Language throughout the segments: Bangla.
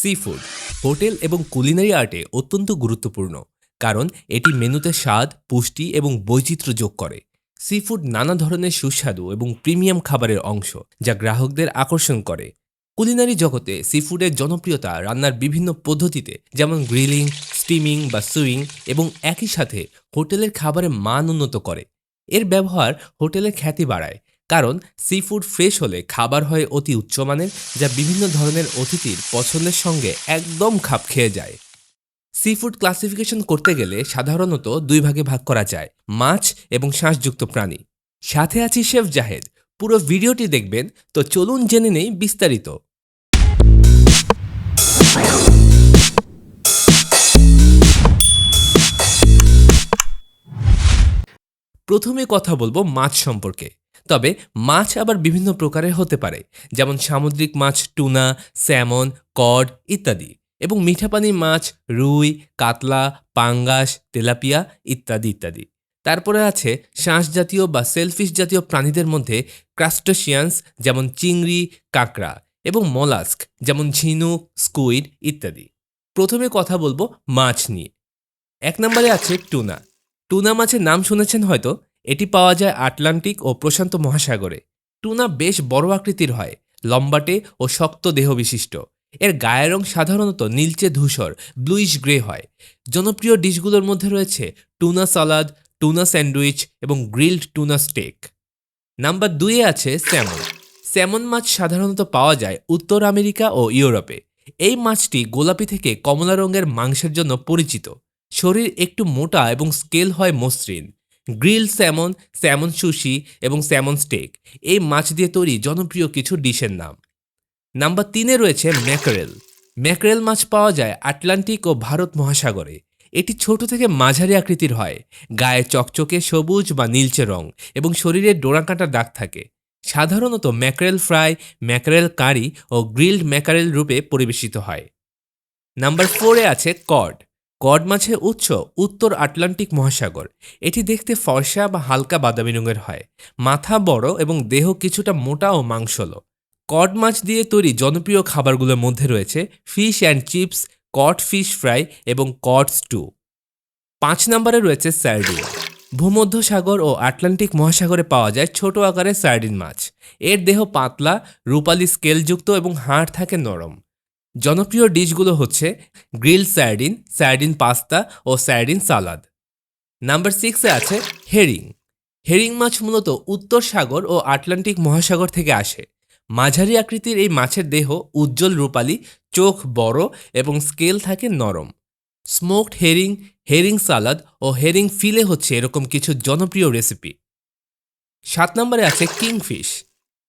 সি ফুড হোটেল এবং কুলিনারি আর্টে অত্যন্ত গুরুত্বপূর্ণ, কারণ এটি মেনুতে স্বাদ, পুষ্টি এবং বৈচিত্র্য যোগ করে। সি ফুড নানা ধরনের সুস্বাদু এবং প্রিমিয়াম খাবারের অংশ, যা গ্রাহকদের আকর্ষণ করে। কুলিনারি জগতে সি ফুডের জনপ্রিয়তা রান্নার বিভিন্ন পদ্ধতিতে, যেমন গ্রিলিং স্টিমিং বা সুইং এবং একই সাথে হোটেলের খাবারের মান উন্নত করে। এর ব্যবহার হোটেলের খ্যাতি বাড়ায় কারণ সি ফুড ফ্রেশ হলে খাবার হয় অতি উচ্চমানের যা বিভিন্ন ধরনের অতিথির পছন্দের সঙ্গে একদম খাপ খেয়ে যায়। সি ফুড ক্লাসিফিকেশন করতে গেলে সাধারণত দুই ভাগে ভাগ করা যায়, মাছ এবং শ্বাসযুক্ত প্রাণী। সাথে আছি শেফ জাহেদ। পুরো ভিডিওটি দেখবেন, তো চলুন জেনে নেই বিস্তারিত। প্রথমে কথা বলব মাছ সম্পর্কে। তবে মাছ আবার বিভিন্ন প্রকারের হতে পারে, যেমন সামুদ্রিক মাছ টুনা, স্যামন, কড ইত্যাদি এবং মিঠা পানির মাছ রুই, কাতলা, পাঙ্গাস, তেলাপিয়া ইত্যাদি ইত্যাদি। তারপরে আছে শাঁস জাতীয় বা সেলফিশ জাতীয় প্রাণীদের মধ্যে ক্রাস্টোশিয়ান্স, যেমন চিংড়ি, কাঁকড়া এবং মলাস্ক, যেমন ঝিনুক, স্কুইড ইত্যাদি। প্রথমে কথা বলব মাছ নিয়ে। এক নম্বরে আছে টুনা। টুনা মাছের নাম শুনেছেন হয়তো? এটি পাওয়া যায় আটলান্টিক ও প্রশান্ত মহাসাগরে। টুনা বেশ বড় আকৃতির হয়, লম্বাটে ও শক্ত দেহ বিশিষ্ট এর গায়ের রং সাধারণত নীলচে ধূসর ব্লুইশ গ্রে হয়। জনপ্রিয় ডিশগুলোর মধ্যে রয়েছে টুনা সালাদ, টুনা স্যান্ডউইচ এবং গ্রিলড টুনা স্টেক। নাম্বার দুইয়ে আছে স্যামন। স্যামন মাছ সাধারণত পাওয়া যায় উত্তর আমেরিকা ও ইউরোপে। এই মাছটি গোলাপি থেকে কমলা রঙের মাংসের জন্য পরিচিত। শরীর একটু মোটা এবং স্কেল হয় মসৃণ। গ্রিল স্যামন স্যামন সুশি এবং স্যামন স্টেক। এই মাছ দিয়ে তৈরি জনপ্রিয় কিছু ডিশের নাম। নাম্বার তিনে রয়েছে ম্যাকারেল। ম্যাকারেল মাছ পাওয়া যায় আটলান্টিক ও ভারত মহাসাগরে। এটি ছোট থেকে মাঝারি আকৃতির হয়। গায়ে চকচকে সবুজ বা নীলচে রং এবং শরীরে ডোরাকাটা দাগ থাকে। সাধারণত ম্যাকারেল ফ্রাই, ম্যাকারেল কারি ও গ্রিলড ম্যাকারেল রূপে পরিবেশিত হয়। নাম্বার ফোরে আছে কড। কড মাছের উৎস উত্তর আটলান্টিক মহাসাগর। এটি দেখতে ফর্সা বা হালকা বাদামি রঙের হয়। মাথা বড় এবং দেহ কিছুটা মোটা ও মাংসলো। কড মাছ দিয়ে তৈরি জনপ্রিয় খাবারগুলোর মধ্যে রয়েছে fish and chips cod fish fry এবং কড স্টু। পাঁচ নম্বরে রয়েছে স্যার্ডিন। ভূমধ্যসাগর ও আটলান্টিক মহাসাগরে পাওয়া যায় ছোট আকারের সার্ডিন মাছ। এর দেহ পাতলা, রূপালি স্কেলযুক্ত এবং হাড় থাকে নরম। জনপ্রিয় ডিশগুলো হচ্ছে গ্রিল স্যার্ডিন স্যার্ডিন পাস্তা ও স্যার্ডিন সালাদ। নাম্বার সিক্সে আছে হেরিং। হেরিং মাছ মূলত উত্তর সাগর ও আটলান্টিক মহাসাগর থেকে আসে। মাঝারি আকৃতির এই মাছের দেহ উজ্জ্বল রূপালি, চোখ বড় এবং স্কেল থাকে নরম। স্মোকড হেরিং হেরিং সালাদ ও হেরিং ফিলে হচ্ছে এরকম কিছু জনপ্রিয় রেসিপি সাত নম্বরে আছে কিংফিশ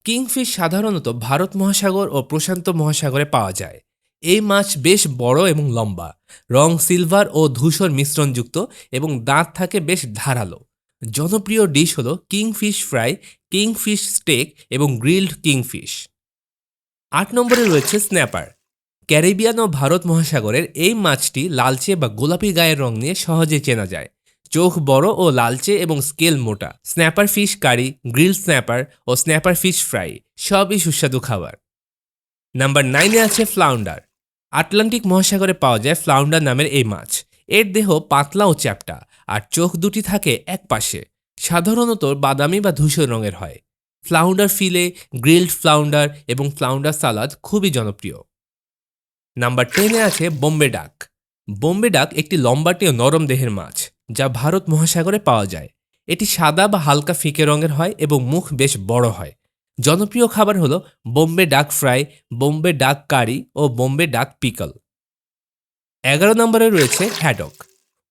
কিংফিশ সাধারণত ভারত মহাসাগর ও প্রশান্ত মহাসাগরে পাওয়া যায়। এই মাছ বেশ বড় এবং লম্বা, রং সিলভার ও ধূসর মিশ্রণযুক্ত এবং দাঁত থাকে বেশ ধারালো। জনপ্রিয় ডিশ হল কিংফিশ ফ্রাই, কিংফিশ স্টেক এবং গ্রিলড কিংফিশ। আট নম্বরে রয়েছে স্ন্যাপার। ক্যারিবিয়ান ও ভারত মহাসাগরের এই মাছটি লালচে বা গোলাপি গায়ের রং নিয়ে সহজে চেনা যায়। চোখ বড় ও লালচে এবং স্কেল মোটা। Snapper fish curry, grill snapper ও স্ন্যাপার ফিশ ফ্রাই, সবই সুস্বাদু খাবার। নাম্বার নাইনে আছে ফ্লাউন্ডার। আটলান্টিক মহাসাগরে পাওয়া যায় ফ্লাউন্ডার নামের এই মাছ। এর দেহ পাতলা ও চ্যাপ্টা, আর চোখ দুটি থাকে এক পাশে। সাধারণত বাদামি বা ধূসর রঙের হয়। ফ্লাউন্ডার ফিলে, গ্রিলড ফ্লাউন্ডার এবং ফ্লাউন্ডার সালাদ খুবই জনপ্রিয়। নাম্বার টেনে আছে বোম্বে ডাক। বোম্বে ডাক একটি লম্বাটে ও নরম দেহের মাছ, যা ভারত মহাসাগরে পাওয়া যায়। এটি সাদা বা হালকা ফিকে রঙের হয় এবং মুখ বেশ বড় হয়। জনপ্রিয় খাবার হলো বোম্বে ডাক ফ্রাই, বোম্বে ডাক কারি ও বোম্বে ডাক পিকল। এগারো নম্বরে রয়েছে হ্যাডক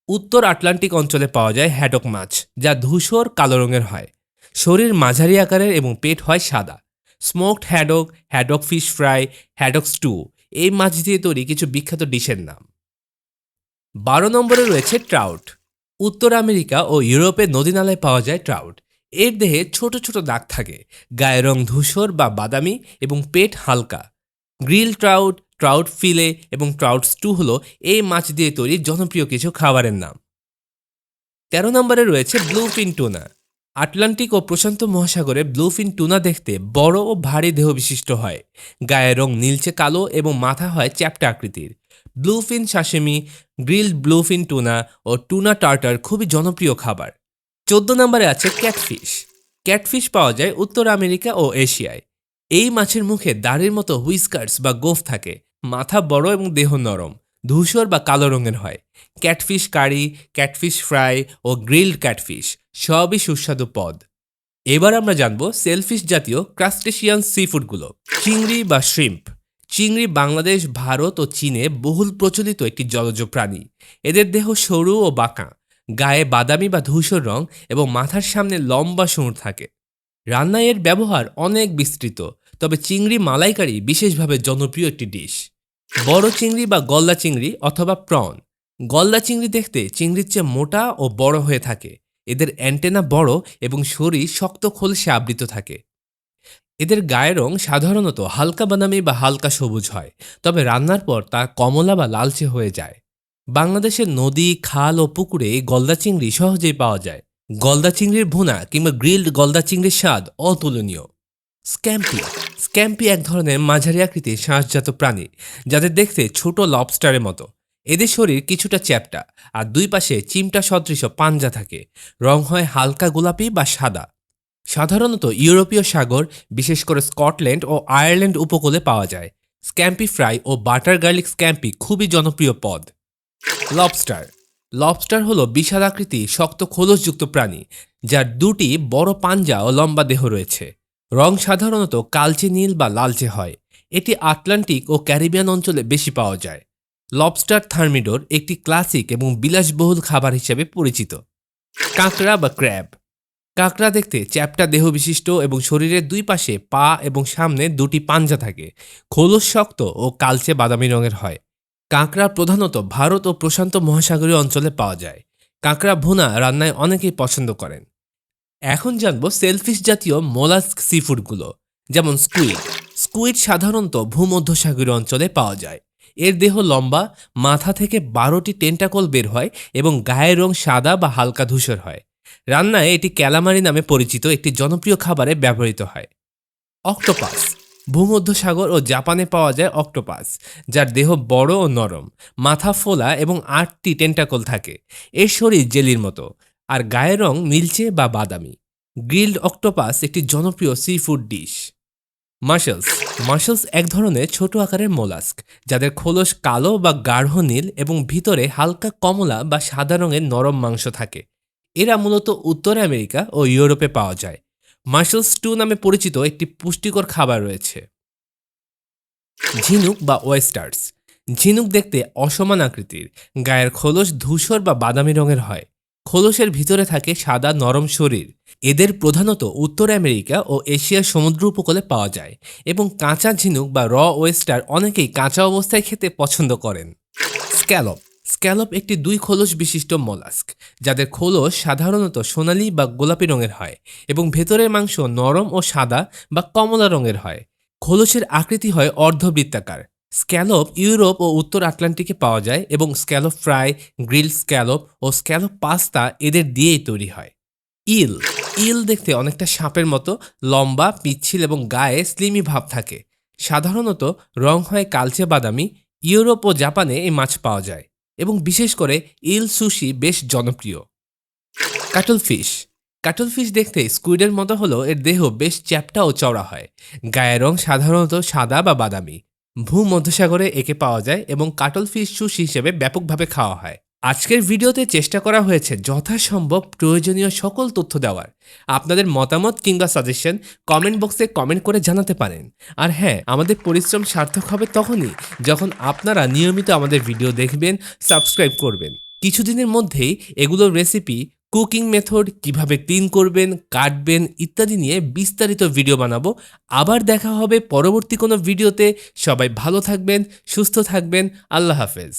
উত্তর আটলান্টিক অঞ্চলে পাওয়া যায় হ্যাডক মাছ, যা ধূসর কালো রঙের হয়। শরীর মাঝারি আকারের এবং পেট হয় সাদা। Smoked haddock haddock fish fry haddock stew, এই মাছ দিয়ে তৈরি কিছু বিখ্যাত ডিশের নাম। বারো নম্বরে রয়েছে ট্রাউট। উত্তর আমেরিকা ও ইউরোপের নদীনালায় পাওয়া যায় ট্রাউট। এর দেহে ছোট ছোট দাগ থাকে। গায়ের রং ধূসর বা বাদামি এবং পেট হালকা। গ্রিল ট্রাউট ট্রাউট ফিলে এবং ট্রাউট স্টু হলো এই মাছ দিয়ে তৈরি জনপ্রিয় কিছু খাবারের নাম। তেরো নম্বরে রয়েছে ব্লু ফিন টুনা। আটলান্টিক ও প্রশান্ত মহাসাগরে ব্লুফিন টুনা দেখতে বড় ও ভারী দেহ বিশিষ্ট হয়। গায়ের রং নীলচে কালো এবং মাথা হয় চ্যাপ্টা আকৃতির। Bluefin sashimi grilled bluefin tuna ও টুনা টার্টার খুবই জনপ্রিয় খাবার। চোদ্দ নম্বরে আছে ক্যাটফিশ। ক্যাটফিশ পাওয়া যায় উত্তর আমেরিকা ও এশিয়ায়। এই মাছের মুখে দাড়ির মতো হুইস্কার্স বা গোফ থাকে। মাথা বড় এবং দেহ নরম, ধূসর বা কালো রঙের হয়। ক্যাটফিশ কারি, ক্যাটফিশ ফ্রাই ও গ্রিলড ক্যাটফিশ সবই সুস্বাদু পদ। এবার আমরা জানব সেলফিশ জাতীয় ক্রাস্টেশিয়ান সিফুডগুলো, চিংড়ি বা শ্রিম্প। চিংড়ি বাংলাদেশ, ভারত ও চীনে বহুল প্রচলিত একটি জলজ প্রাণী। এদের দেহ সরু ও বাঁকা। গায়ে বাদামি বা ধূসর রং এবং মাথার সামনে লম্বা সুর থাকে। রান্নায় এর ব্যবহার অনেক বিস্তৃত, তবে চিংড়ি মালাইকারি বিশেষভাবে জনপ্রিয় একটি ডিশ। বড় চিংড়ি বা গলদা চিংড়ি অথবা প্রন। গলদা চিংড়ি দেখতে চিংড়ির চেয়ে মোটা ও বড় হয়ে থাকে। এদের অ্যান্টেনা বড় এবং শরীর শক্ত খোলসে আবৃত থাকে। এদের গায়ের রং সাধারণত হালকা বাদামি বা হালকা সবুজ হয়, তবে রান্নার পর তা কমলা বা লালচে হয়ে যায়। বাংলাদেশের নদী, খাল ও পুকুরে গলদা চিংড়ি সহজেই পাওয়া যায়। গলদা চিংড়ির ভুনা কিংবা গ্রিলড গলদা চিংড়ির স্বাদ অতুলনীয়। স্ক্যাম্পি। স্ক্যাম্পি এক ধরনের মাঝারি আকৃতির শ্বাসজাত প্রাণী, যাদের দেখতে ছোট লবস্টারের মতো। এদের শরীর কিছুটা চ্যাপ্টা আর দুই পাশে চিমটা সদৃশ পাঞ্জা থাকে। রং হয় হালকা গোলাপি বা সাদা। সাধারণত ইউরোপীয় সাগর, বিশেষ করে স্কটল্যান্ড ও আয়ারল্যান্ড উপকূলে পাওয়া যায়। স্ক্যাম্পি ফ্রাই ও বাটার গার্লিক স্ক্যাম্পি খুবই জনপ্রিয় পদ। লবস্টার লবস্টার হলো বিশাল আকৃতি শক্ত খোলসযুক্ত প্রাণী, যার দুটি বড় পাঞ্জা ও লম্বা দেহ রয়েছে। রং সাধারণত কালচে নীল বা লালচে হয়। এটি আটলান্টিক ও ক্যারিবিয়ান অঞ্চলে বেশি পাওয়া যায়। লবস্টার থার্মিডোর একটি ক্লাসিক এবং বিলাসবহুল খাবার হিসেবে পরিচিত। কাঁকড়া বা ক্র্যাব কাঁকড়া দেখতে চ্যাপ্টা দেহ বিশিষ্ট এবং শরীরের দুই পাশে পা এবং সামনে দুটি পাঞ্জা থাকে। খোলস শক্ত ও কালচে বাদামি রঙের হয়। কাঁকড়া প্রধানত ভারত ও প্রশান্ত মহাসাগরীয় অঞ্চলে পাওয়া যায়। কাঁকড়া ভুনা রান্নায় অনেকেই পছন্দ করেন। এখন জানব সেলফিশ জাতীয় মোলাস্ক সিফুডগুলো, যেমন স্কুইড। স্কুইড সাধারণত ভূমধ্যসাগরীয় অঞ্চলে পাওয়া যায়। এর দেহ লম্বা, মাথা থেকে বারোটি টেন্টাকল বের হয় এবং গায়ের রং সাদা বা হালকা ধূসর হয়। রান্নায় এটি ক্যালামারি নামে পরিচিত একটি জনপ্রিয় খাবারে ব্যবহৃত হয়। অক্টোপাস। ভূমধ্যসাগর ও জাপানে পাওয়া যায় অক্টোপাস, যার দেহ বড় ও নরম, মাথা ফোলা এবং আটটি টেন্টাকল থাকে। এর শরীর জেলির মতো, আর গায়ের রং নীলচে বা বাদামি। গ্রিলড অক্টোপাস একটি জনপ্রিয় সি ফুড ডিশ মার্শালস মার্শালস এক ধরনের ছোট আকারের মোলাস্ক, যাদের খোলস কালো বা গাঢ় নীল এবং ভিতরে হালকা কমলা বা সাদা রঙের নরম মাংস থাকে। এরা মূলত উত্তর আমেরিকা ও ইউরোপে পাওয়া যায়। মার্শাল স্টু নামে পরিচিত একটি পুষ্টিকর খাবার রয়েছে। ঝিনুক বা ওয়েস্টার্স ঝিনুক দেখতে অসমান আকৃতির। গায়ের খোলস ধূসর বা বাদামি রঙের হয়। খোলসের ভিতরে থাকে সাদা নরম শরীর। এদের প্রধানত উত্তর আমেরিকা ও এশিয়ার সমুদ্র উপকূলে পাওয়া যায় এবং কাঁচা ঝিনুক বা র ওয়েস্টার অনেকেই কাঁচা অবস্থায় খেতে পছন্দ করেন। স্ক্যালপ স্ক্যালপ একটি দুই খোলস বিশিষ্ট মোলাস্ক, যাদের খোলস সাধারণত সোনালী বা গোলাপি রঙের হয় এবং ভেতরের মাংস নরম ও সাদা বা কমলা রঙের হয়। খোলসের আকৃতি হয় অর্ধবৃত্তাকার। স্ক্যালপ ইউরোপ ও উত্তর আটলান্টিকে পাওয়া যায় এবং স্ক্যালপ ফ্রাই, গ্রিল স্ক্যালপ ও স্ক্যালপ পাস্তা এদের দিয়েই তৈরি হয়। ইল ইল দেখতে অনেকটা সাপের মতো, লম্বা, পিচ্ছিল এবং গায়ে স্লিমি ভাব থাকে। সাধারণত রং হয় কালচে বাদামি। ইউরোপ ও জাপানে এই মাছ পাওয়া যায়। এবং বিশেষ করে ইল সুশি বেশ জনপ্রিয়। কাটল ফিশ কাটল ফিশ দেখতে স্কুইডের মতো হলেও এর দেহ বেশ চ্যাপটা ও চওড়া হয়। গায়ের রং সাধারণত সাদা বা বাদামি। ভূমধ্যসাগরে একে পাওয়া যায় এবং কাটল ফিশ সুশি হিসেবে ব্যাপকভাবে খাওয়া হয়। আজকের ভিডিওতে চেষ্টা করা হয়েছে যথাসম্ভব প্রয়োজনীয় সকল তথ্য দেওয়ার। আপনাদের মতামত কিংবা সাজেশন কমেন্ট বক্সে কমেন্ট করে জানাতে পারেন। আর হ্যাঁ আমাদের পরিশ্রম সার্থক হবে তখনই যখন আপনারা নিয়মিত আমাদের ভিডিও দেখবেন সাবস্ক্রাইব করবেন। কিছুদিনের মধ্যেই এগুলোর রেসিপি কুকিং মেথড কীভাবে ক্লিন করবেন, কাটবেন ইত্যাদি নিয়ে বিস্তারিত ভিডিও বানাবো। আবার দেখা হবে পরবর্তী কোনো ভিডিওতে সবাই ভালো থাকবেন, সুস্থ থাকবেন। আল্লাহ হাফেজ।